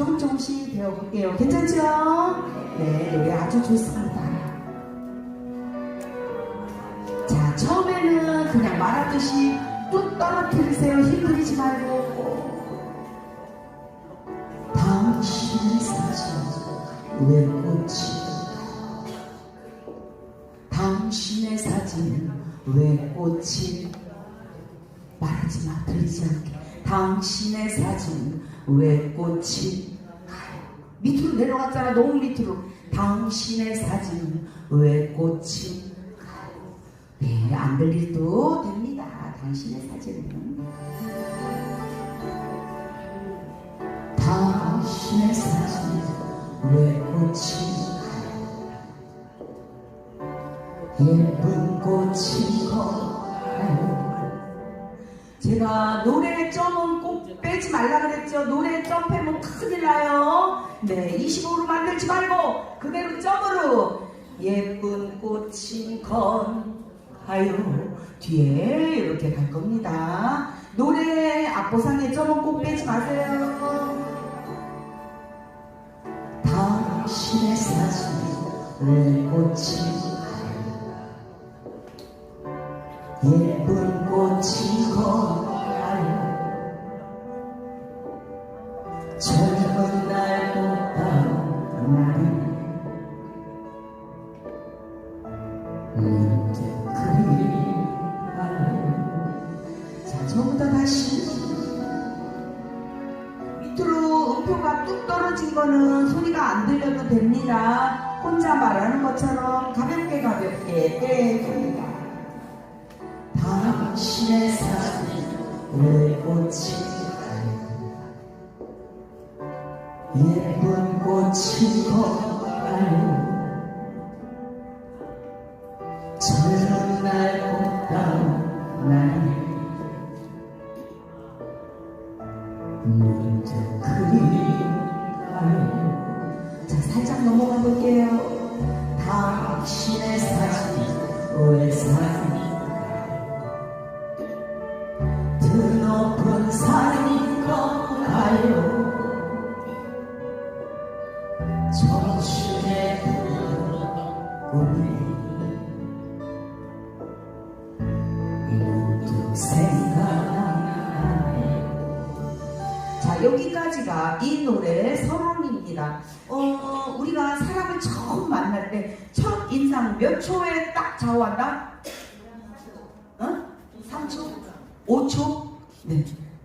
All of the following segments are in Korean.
조금 조금씩 배워볼게요. 괜찮죠? 네, 노래 아주 좋습니다. 자, 처음에는 그냥 말하듯이 뚝 떨어뜨리세요. 힘 들이지 말고. 당신의 사진 왜 꽃이 당신의 사진 왜 꽃이 말하지 마 들리지 않게 당신의 사진 왜 꽃이 가요. 밑으로 내려갔잖아 너무 밑으로. 당신의 사진 왜 꽃이 가요? 네 안 들릴도 됩니다. 당신의 사진은. 당신의 사진 왜 꽃이 예쁜 말라 그랬죠. 노래 점 빼면 큰일 나요. 네 25로 만들지 말고 그대로 점으로. 예쁜 꽃이 건가요 뒤에 이렇게 갈 겁니다. 노래 앞보상에 점은 꼭 빼지 마세요. 당신의 사진 왜 꽃이 예쁜 꽃이 걸 만날 때첫 인상 몇 초에 딱 좌우한다? 어? 3초? 5초? 네.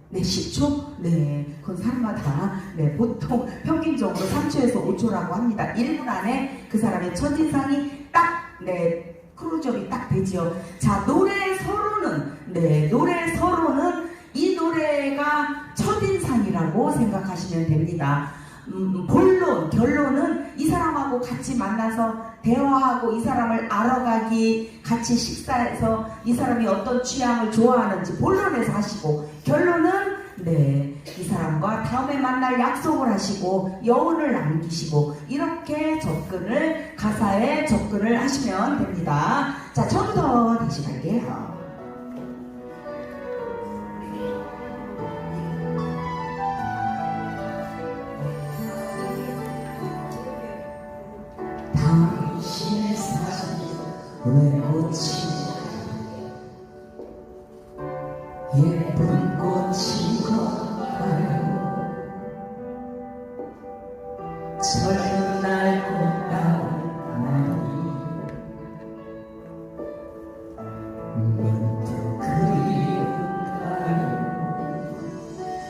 네, 10초? 네, 그건 사람마다, 네, 보통 평균적으로 3초에서 5초라고 합니다. 1분 안에 그 사람의 첫인상이 딱, 네, 크루즈업이 딱 되지요. 자, 노래 서로는, 네, 노래 서로는 이 노래가 첫인상이라고 생각하시면 됩니다. 음, 본론, 결론은 이 사람하고 같이 만나서 대화하고 이 사람을 알아가기, 같이 식사해서 이 사람이 어떤 취향을 좋아하는지 본론에서 하시고, 결론은 네, 이 사람과 다음에 만날 약속을 하시고, 여운을 남기시고, 이렇게 접근을, 가사에 접근을 하시면 됩니다. 자, 처음부터 다시 갈게요.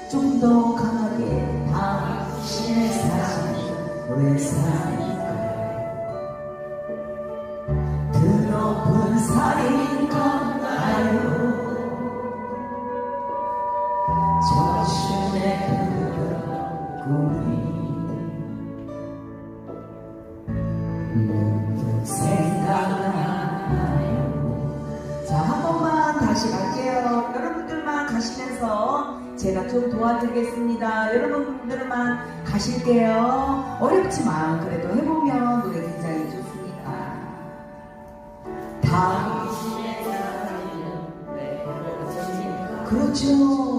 좀더 강하게 당신의 사진 왜 사니 좀 도와드리겠습니다. 여러분들만 가실게요. 어렵지만 그래도 해보면 노래 굉장히 좋습니다. 당신의 사랑은 왜 그렇죠.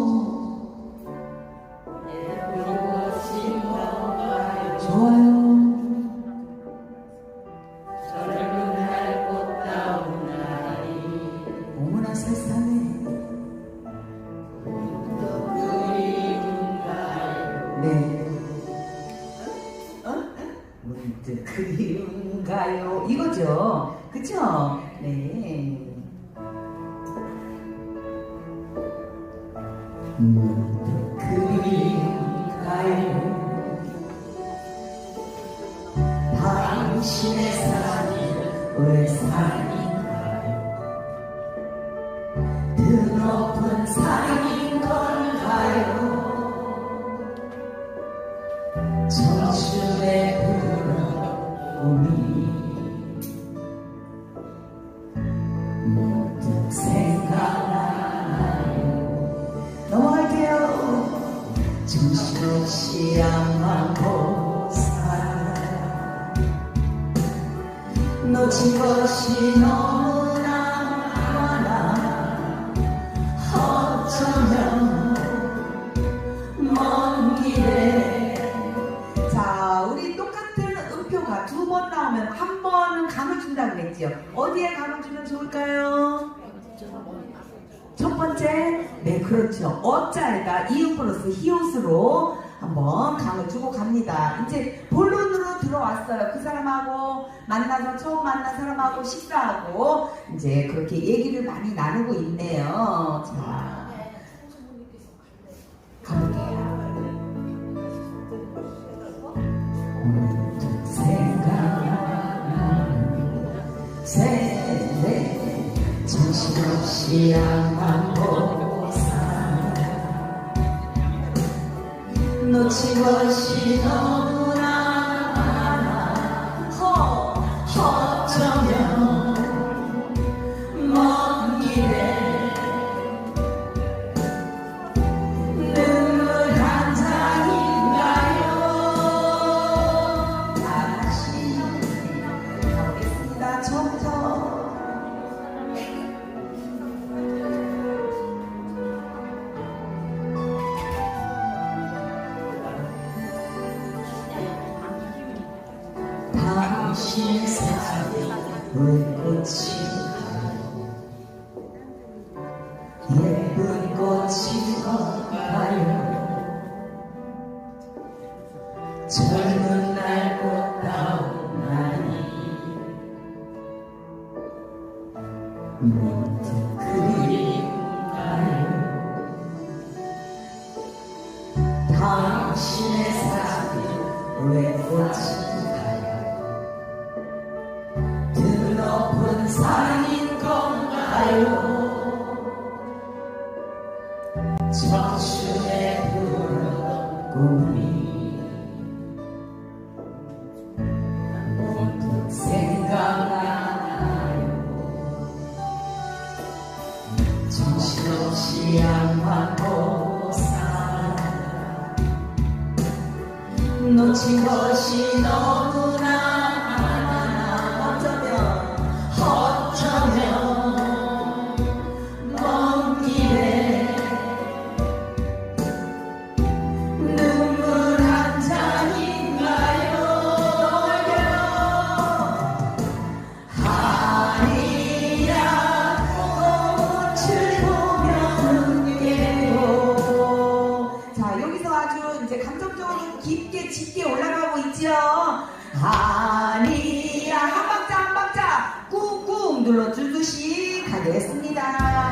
will not 감을 준다 그랬지요. 어디에 감을 주면 좋을까요? 첫 번째, 네 그렇죠. 어짜에다 이응 플러스 히옷으로 한번 감을 주고 갑니다. 이제 본론으로 들어왔어요. 그 사람하고 만나서 처음 만난 사람하고 식사하고 이제 그렇게 얘기를 많이 나누고 있네요. 자. 지양반복사 놓치고 시도 阳光不散暖心的是 가겠습니다.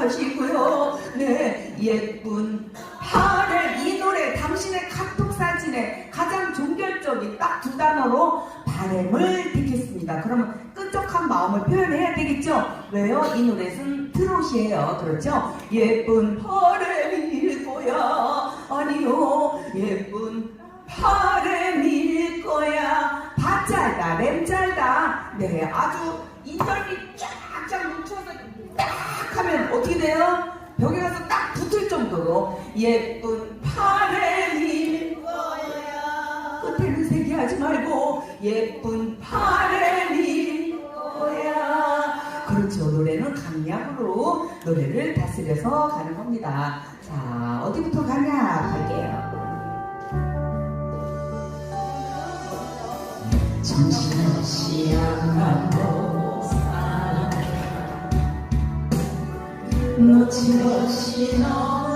하시고요. 네, 예쁜 바람. 이 노래 당신의 카톡 사진에 가장 종결적인 딱 두 단어로 바람을 듣겠습니다. 그러면 끈적한 마음을 표현해야 되겠죠? 왜요? 이 노래는 트롯이에요. 그렇죠? 예쁜 바람일 거야. 아니요. 예쁜 바람 예쁜 바람일 거야. 끝에는 세게 하지 말고 예쁜 바람일 거야. 그렇죠. 노래는 강약으로 노래를 다스려서 가는 겁니다. 자, 어디부터 가냐? 갈게요. 정신없이 안가고 놓친 것이 너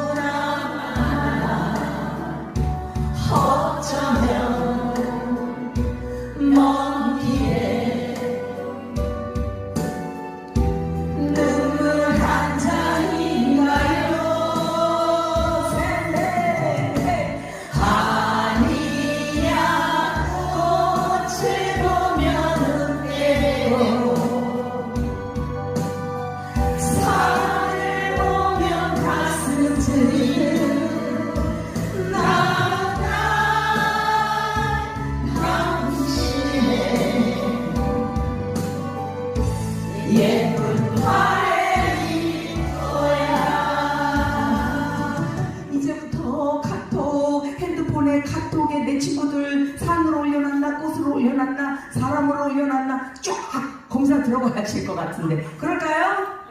이제부터 카톡 핸드폰에 카톡에 내 친구들 산으로 올려놨나 꽃으로 올려놨나 사람으로 올려놨나 쫙 검사 들어가실 것 같은데. 그럴까요?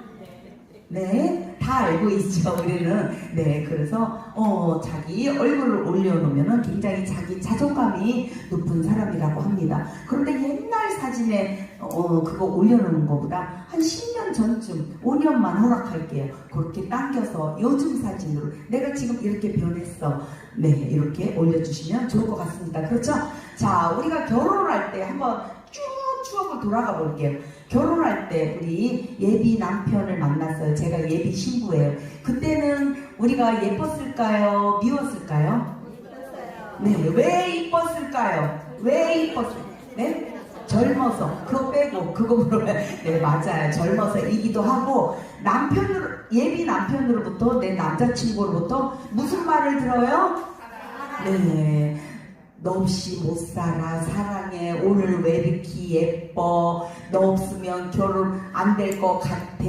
네, 다 알고 있죠, 우리는. 네, 그래서, 어, 자기 얼굴을 올려놓으면 굉장히 자기 자존감이 높은 사람이라고 합니다. 그런데 옛날 사진에, 어, 그거 올려놓는 것보다 한 10년 전쯤, 5년만 허락할게요. 그렇게 당겨서 요즘 사진으로 내가 지금 이렇게 변했어. 네, 이렇게 올려주시면 좋을 것 같습니다. 그렇죠? 자, 우리가 결혼을 할때 한번 쭉 돌아가 볼게요. 결혼할 때 우리 예비 남편을 만났어요. 제가 예비 신부예요. 그때는 우리가 예뻤을까요? 미웠을까요? 네, 왜 이뻤을까요? 왜 이뻤을까요? 네? 젊어서 그거 빼고 그거 물어봐요. 네 맞아요. 젊어서이기도 하고 남편으로 예비 남편으로부터 내 남자친구로부터 무슨 말을 들어요? 네. 너 없이 못 살아 사랑해. 오늘 왜 이렇게 예뻐? 너 없으면 결혼 안 될 것 같아.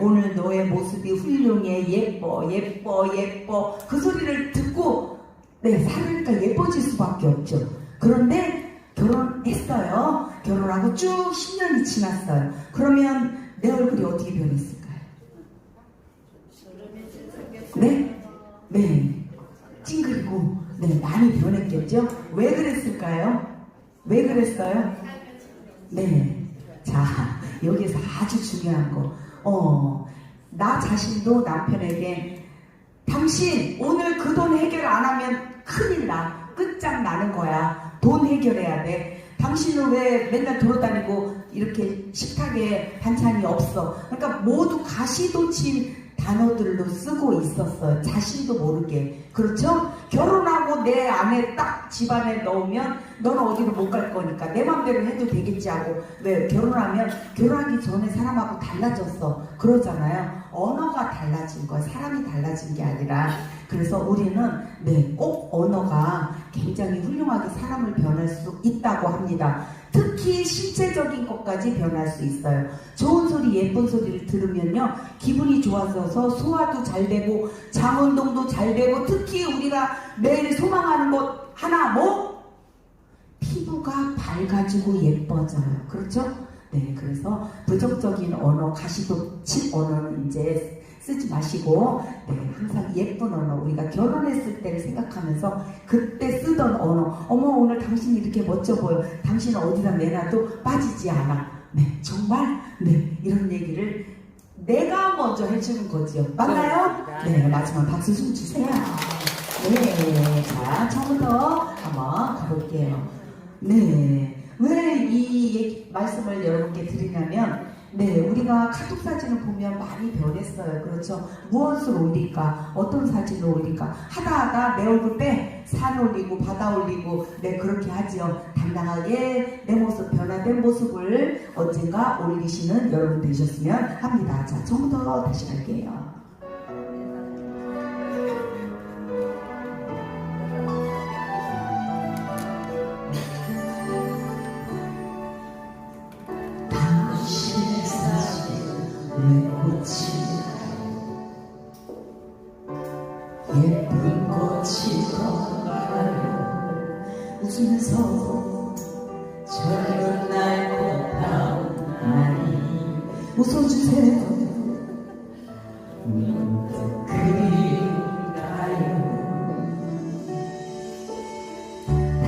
오늘 너의 모습이 훌륭해. 예뻐 예뻐 예뻐. 그 소리를 듣고 네 살으니까 예뻐질 수밖에 없죠. 그런데 결혼했어요. 결혼하고 쭉 10년이 지났어요. 그러면 내 얼굴이 어떻게 변했을까요? 네? 네 네 많이 변했겠죠? 왜 그랬을까요? 왜 그랬어요? 네. 자, 여기서 아주 중요한 거. 어, 나 자신도 남편에게 당신 오늘 그 돈 해결 안 하면 큰일 나. 끝장 나는 거야. 돈 해결해야 돼. 당신은 왜 맨날 돌아다니고 이렇게 식탁에 반찬이 없어. 그러니까 모두 가시도친 단어들로 쓰고 있었어요. 자신도 모르게. 그렇죠? 결혼하 고 내 안에 딱 집안에 넣으면 너는 어디로 못 갈 거니까 내 맘대로 해도 되겠지 하고 왜 결혼하면 결혼하기 전에 사람하고 달라졌어. 그러잖아요. 언어가 달라진 거야. 사람이 달라진 게 아니라. 그래서 우리는 네, 꼭 언어가 굉장히 훌륭하게 사람을 변할 수 있다고 합니다. 특히 신체적인 것까지 변할 수 있어요. 좋은 소리, 예쁜 소리를 들으면요, 기분이 좋아져서 소화도 잘 되고, 장 운동도 잘 되고, 특히 우리가 매일 소망하는 것 하나, 뭐? 피부가 밝아지고 예뻐져요. 그렇죠? 네, 그래서 부정적인 언어, 가시돋친 언어는 이제 쓰지 마시고, 네, 항상 예쁜 언어, 우리가 결혼했을 때를 생각하면서 그때 쓰던 언어, 어머, 오늘 당신이 이렇게 멋져 보여. 당신은 어디다 내놔도 빠지지 않아. 네, 정말, 네, 이런 얘기를 내가 먼저 해주는 거지요. 맞나요? 네, 마지막 박수 좀 주세요. 네, 자, 처음부터 한번 가볼게요. 네. 왜이 말씀을 여러분께 드리냐면, 네, 우리가 카톡 사진을 보면 많이 변했어요. 그렇죠? 무엇을 올릴까? 어떤 사진을 올릴까? 하다 하다 내 얼굴 빼! 산 올리고, 바다 올리고, 네, 그렇게 하지요. 당당하게 내 모습, 변화된 모습을 언젠가 올리시는 여러분 되셨으면 합니다. 자, 처음부터 다시 갈게요. 웃어주세요.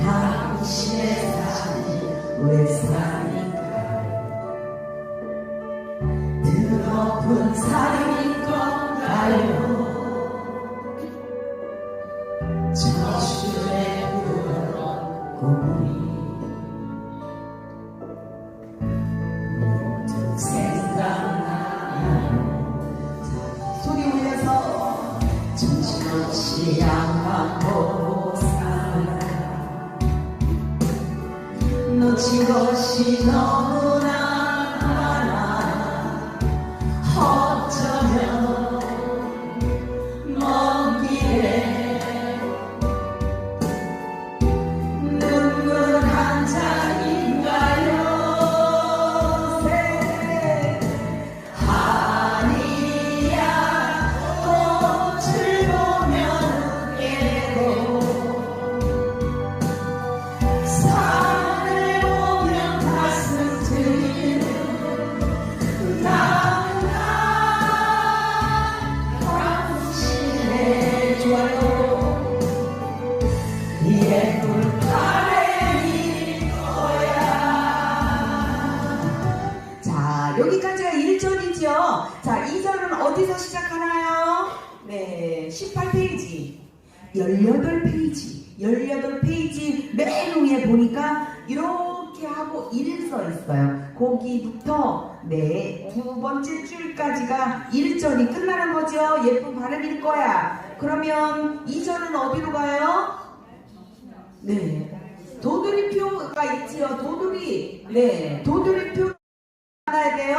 당신의 사진 왜 사니까요? 드높은 살인 18페이지 18페이지 맨 위에 보니까 이렇게 하고 1써 있어요. 거기부터 네, 두 번째 줄까지가 1절이 끝나는 거죠. 예쁜 발음일 거야. 그러면 2절은 어디로 가요? 네. 도돌이표가 있지요. 도돌이. 네. 도돌이표 만나야 돼요.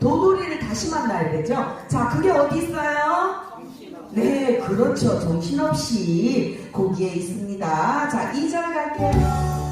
도돌이를 다시 만나야 되죠. 자, 그게 어디 있어요? 네, 그렇죠. 정신없이 거기에 있습니다. 자, 2절 갈게요.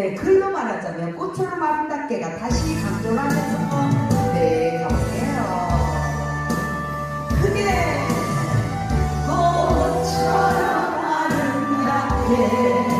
네, 글로 말하자면 꽃처럼 아름답게가 다시 강조를 하면서 네, 가볼게요. 그게 꽃처럼 아름답게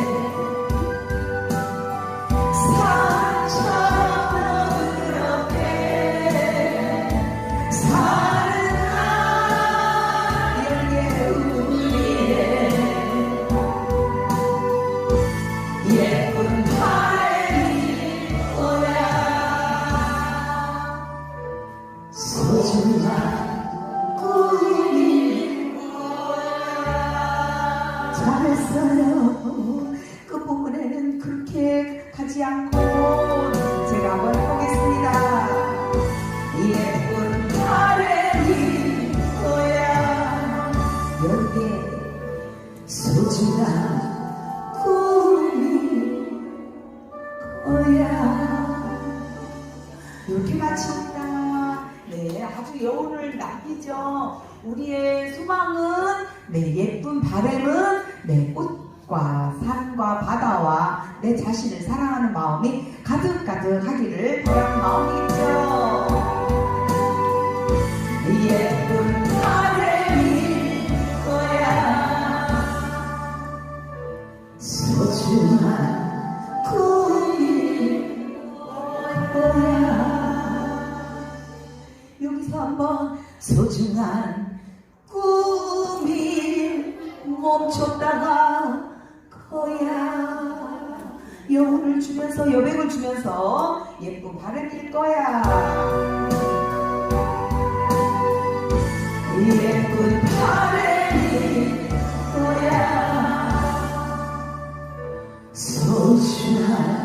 마음이 가득가득하기를 바라는 마음이겠죠. 소중한 꿈이 멈췄다가 거야 여운을 주면서 여백을 주면서 예쁜 바람일 거야. 예쁜 바람일 거야. 소중한